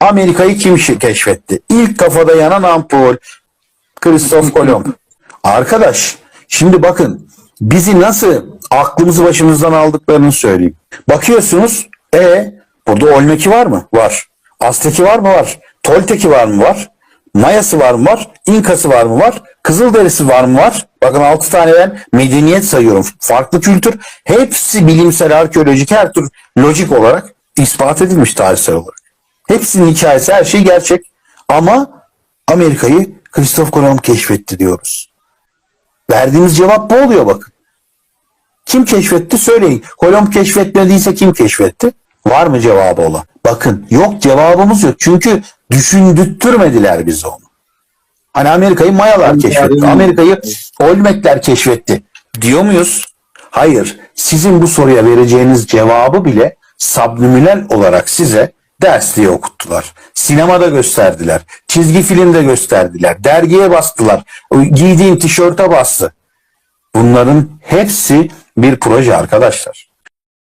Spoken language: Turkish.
Amerika'yı kim keşfetti? İlk kafada yanan ampul. Christoph Kolomb. Arkadaş şimdi bakın bizi nasıl aklımızı başımızdan aldıklarını söyleyeyim. Bakıyorsunuz e burada Olmek'i var mı? Var. Aztek'i var mı? Var. Toltek'i var mı? Var. Mayası var mı? Var. İnkası var mı? Var. Kızılderisi var mı? Var. Bakın 6 tane ben medeniyet sayıyorum. Farklı kültür. Hepsi bilimsel, arkeolojik, her tür lojik olarak ispat edilmiş tarihsel olarak. Hepsinin hikayesi, her şey gerçek. Ama Amerika'yı Christoph Kolomb keşfetti diyoruz. Verdiğimiz cevap bu oluyor bakın. Kim keşfetti söyleyin. Kolomb keşfetmediyse kim keşfetti? Var mı cevabı olan? Bakın yok cevabımız yok. Çünkü düşündürtmediler bizi onu. Hani Amerika'yı Mayalar keşfetti. Amerika'yı Olmekler keşfetti. Diyor muyuz? Hayır. Sizin bu soruya vereceğiniz cevabı bile subliminal olarak size ders diye okuttular. Sinemada gösterdiler. Çizgi filmde gösterdiler. Dergiye bastılar. Giydiğin tişörte bastı. Bunların hepsi bir proje arkadaşlar.